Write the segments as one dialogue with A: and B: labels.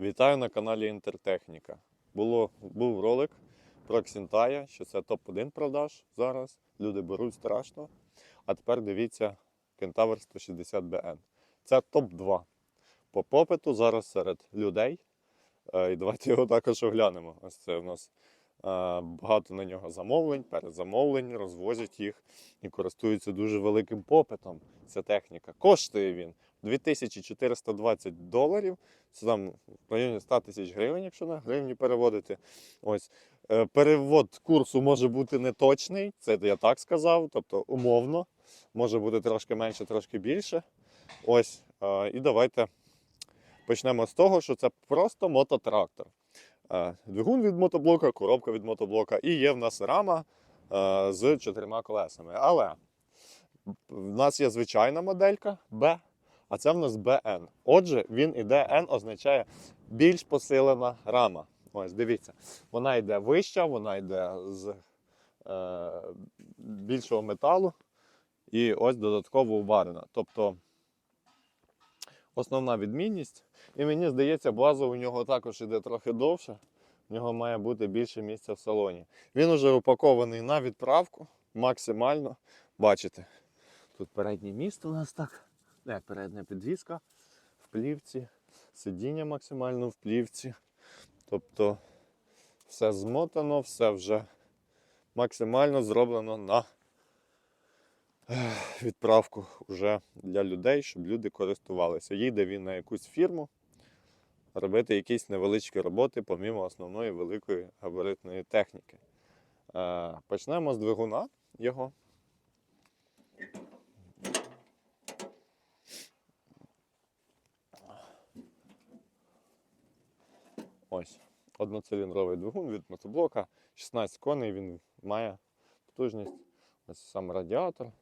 A: Вітаю на каналі Інтертехніка. Було, був ролик про Ксінтая, що це топ-1 продаж зараз. Люди беруть страшно. А тепер дивіться Кентавр 160BN. Це топ-2 по попиту зараз серед людей. Е, І давайте його також оглянемо. Ось це у нас е, багато на нього замовлень, перезамовлень, розвозять їх і користуються дуже великим попитом. Ця техніка. Коштує він 2420 доларів. Це там в районі 100 тисяч гривень, якщо на гривні переводити. Ось. Е, Перевод курсу може бути неточний, це я так сказав, тобто умовно. Може бути трошки менше, трошки більше. Ось. е, І давайте почнемо з того, що це просто мототрактор. Е, Двигун від мотоблока, коробка від мотоблока, і є в нас рама з чотирма колесами. Але в нас є звичайна моделька B, а це в нас BN. Отже, він іде N означає більш посилена рама. Ось, дивіться, вона йде вища, вона йде з е, більшого металу і ось додатково уварена. Тобто основна відмінність. І мені здається, база у нього також іде трохи довше. В нього має бути більше місця в салоні. Він уже упакований на відправку максимально. Бачите, тут переднє місто у нас так. Не, передня підвіска в плівці, сидіння максимально в плівці. Тобто все змотано, все вже максимально зроблено на відправку вже для людей, щоб люди користувалися. Їде він на якусь фірму робити якісь невеличкі роботи, помімо основної великої габаритної техніки. Е, Почнемо з двигуна його. Ось. Одноциліндровий двигун від мотоблока. 16 коней він має потужність. Ось сам радіатор, е,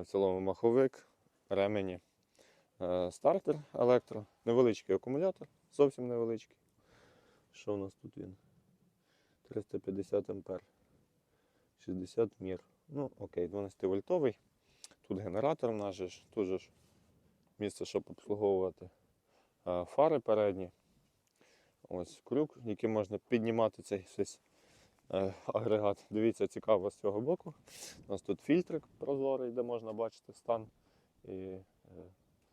A: в цілому маховик, ремені, е, стартер електро, невеличкий акумулятор, зовсім невеличкий. Що у нас тут він? 350 ампер. 60 мір. Ну, окей, 12 вольтовий. Тут генератор в нас же тут же ж місце, щоб обслуговувати е, фари передні. Ось крюк, яким можна піднімати цей весь е, агрегат. Дивіться, цікаво з цього боку. У нас тут фільтрик прозорий, де можна бачити стан і е,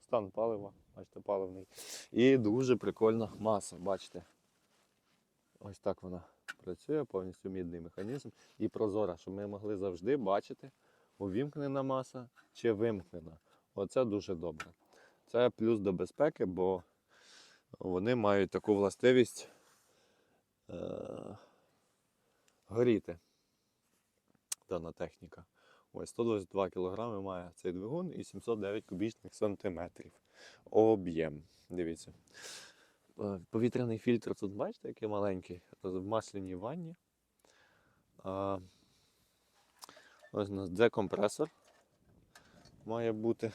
A: стан палива, бачите, паливний. І дуже прикольна маса, бачите. Ось так вона працює, повністю мідний механізм і прозора, щоб ми могли завжди бачити, увімкнена маса чи вимкнена. Оце дуже добре. Це плюс до безпеки, бо вони мають таку властивість е- горіти. Дана техніка. Ось 122 кг має цей двигун і 709 кубічних сантиметрів. Об'єм. Дивіться. Е, Повітряний фільтр тут, бачите, який маленький, в масляній ванні. А, ось у нас декомпресор має бути.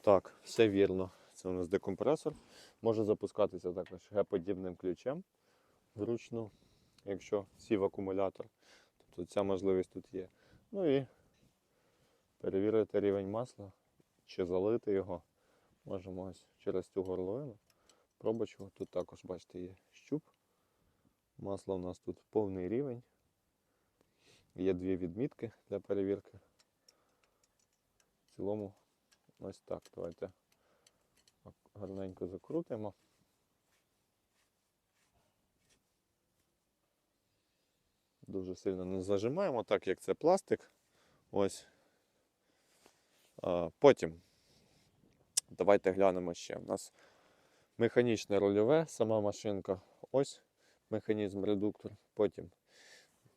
A: Так, все вірно. Це у нас декомпресор. Може запускатися також Г-подібним ключем вручну, якщо сів акумулятор. Тобто ця можливість тут є. Ну і перевірити рівень масла чи залити його. Можемо ось через цю горловину. Пробочку. Тут також, бачите, є щуп. Масло у нас тут повний рівень. Є дві відмітки для перевірки. В цілому ось так. Давайте гарненько закрутимо. Дуже сильно не зажимаємо, так як це пластик. Ось. А, потім давайте глянемо ще. У нас механічне рульове, сама машинка. Ось механізм редуктор. Потім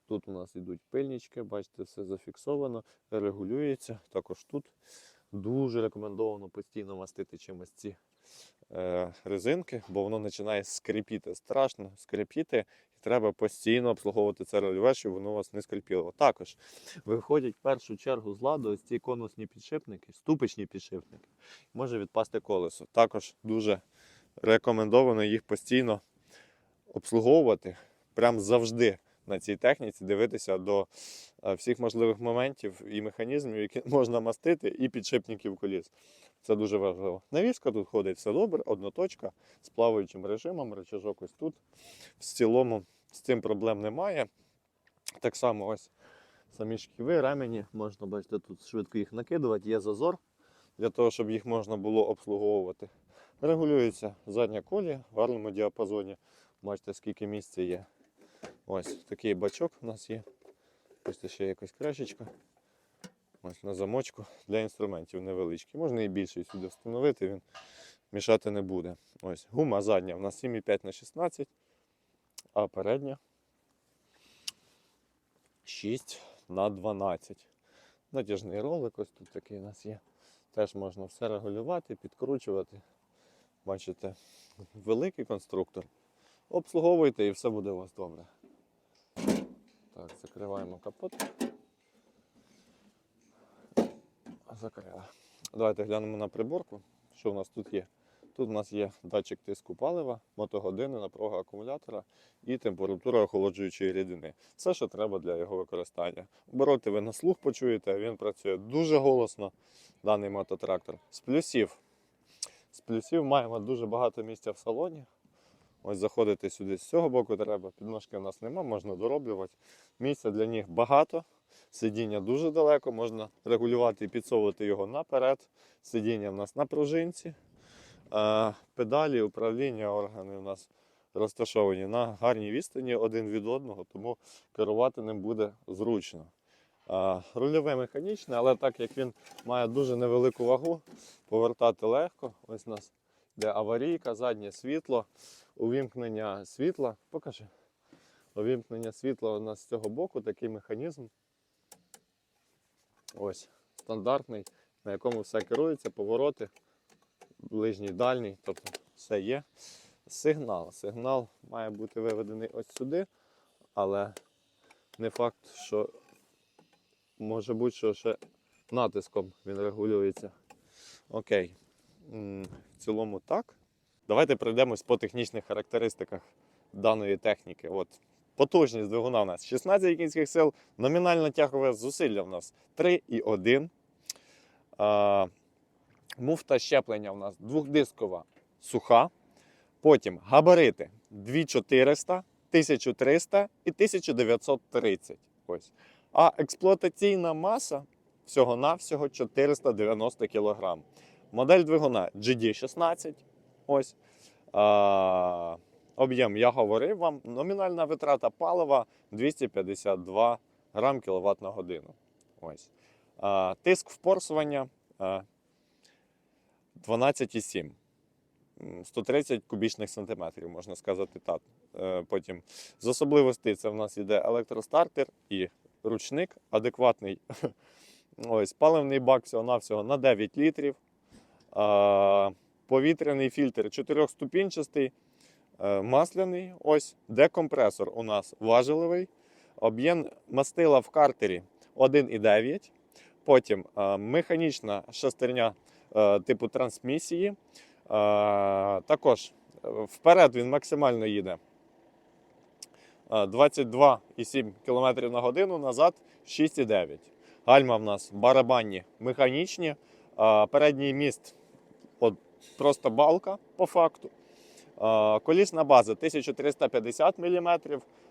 A: тут у нас йдуть пильнички, бачите, все зафіксовано, регулюється. Також тут дуже рекомендовано постійно мастити чимось ці е, резинки, бо воно починає скрипіти. Страшно скрипіти, і треба постійно обслуговувати це рульове, щоб воно у вас не скрипіло. Також виходять в першу чергу з ладу ось ці конусні підшипники, ступичні підшипники. Може відпасти колесо. Також дуже рекомендовано їх постійно обслуговувати прям завжди на цій техніці, дивитися до е, всіх можливих моментів і механізмів, які можна мастити, і підшипників коліс. Це дуже важливо. Навіска тут ходить все добре, одноточка з плаваючим режимом, рычажок ось тут. В цілому з цим проблем немає. Так само ось самі шківи, ремені, можна бачити, тут швидко їх накидувати, є зазор для того, щоб їх можна було обслуговувати. Регулюється задня колія в гарному діапазоні. Бачите, скільки місця є. Ось такий бачок у нас є. Ось ще якась крашечка. Ось на замочку для інструментів невеличкий. Можна і більший сюди встановити, він мішати не буде. Ось гума задня у нас 7,5 на 16, а передня 6 на 12. Натяжний ролик, ось тут такий у нас є. Теж можна все регулювати, підкручувати. Бачите, великий конструктор. Обслуговуйте і все буде у вас добре. Так, закриваємо капот. Закрили. Давайте глянемо на приборку, що в нас тут є. Тут у нас є датчик тиску палива, мотогодини, напруга акумулятора і температура охолоджуючої рідини. Все, що треба для його використання. Обороти ви на слух почуєте, він працює дуже голосно, даний мототрактор. З плюсів. З плюсів маємо дуже багато місця в салоні. Ось заходити сюди з цього боку треба. Підножки у нас нема, можна дороблювати. Місця для них багато. Сидіння дуже далеко, можна регулювати і підсовувати його наперед. Сидіння в нас на пружинці. Педалі, управління, органи у нас розташовані на гарній відстані один від одного, тому керувати ним буде зручно. Рульове механічне, але так як він має дуже невелику вагу, повертати легко. Ось у нас йде аварійка, заднє світло, увімкнення світла. Покажи. Увімкнення світла у нас з цього боку такий механізм. Ось стандартний, на якому все керується, повороти, ближній, дальній, тобто все є. Сигнал. Сигнал має бути виведений ось сюди, але не факт, що може бути, що ще натиском він регулюється. Окей. В цілому так. Давайте пройдемось по технічних характеристиках даної техніки. От. Потужність двигуна у нас 16 кінських сил, номінальне тягове зусилля у нас 3,1. А, муфта щеплення у нас двохдискова суха. Потім габарити 2400, 1300 і 1930. Ось. А експлуатаційна маса всього-навсього 490 кг. Модель двигуна GD16. Ось. Об'єм я говорив вам. Номінальна витрата палива 252 грам кВт на годину. Ось. А, тиск впорсування а, 12,7. 130 кубічних сантиметрів, можна сказати так. Е, Потім з особливостей це в нас йде електростартер і ручник адекватний. Ось, паливний бак всього-навсього на 9 літрів. Повітряний фільтр чотирьохступінчастий, е, масляний. Ось декомпресор у нас важеливий. Об'єм мастила в картері 1,9. Потім е, механічна шестерня е, типу трансмісії. Також вперед він максимально їде. Е, 22,7 км на годину, назад 6,9. Гальма в нас барабанні механічні. Передній міст просто балка по факту. Колісна база 1350 мм.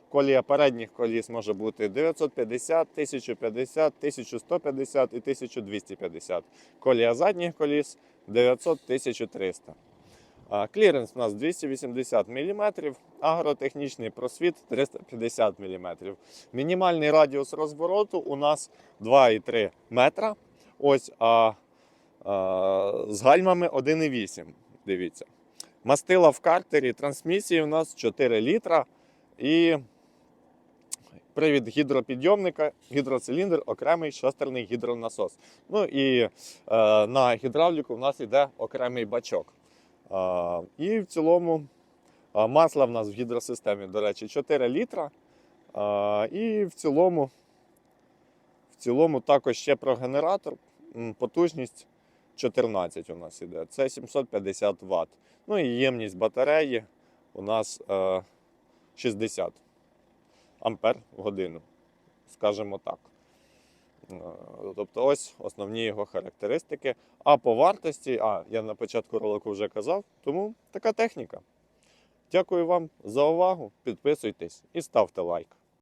A: Колія передніх коліс може бути 950, 1050, 1150 і 1250. Колія задніх коліс 900, 1300. А, Кліренс у нас 280 мм, агротехнічний просвіт 350 мм. Мінімальний радіус розвороту у нас 2,3 метра. Ось, а з гальмами 1,8. Дивіться. Мастила в картері трансмісії у нас 4 літра. І привід гідропідйомника, гідроциліндр, окремий шостерний гідронасос. Ну і е, на гідравліку у нас йде окремий бачок. Е, і в цілому масла в нас в гідросистемі, до речі, 4 літра. Е, і в цілому, в цілому також ще про генератор. Потужність 14 у нас іде. Це 750 Вт. Ну і ємність батареї у нас е, 60 ампер в годину, скажімо так. Е, Тобто ось основні його характеристики. А по вартості, а я на початку ролику вже казав, тому така техніка. Дякую вам за увагу. Підписуйтесь і ставте лайк.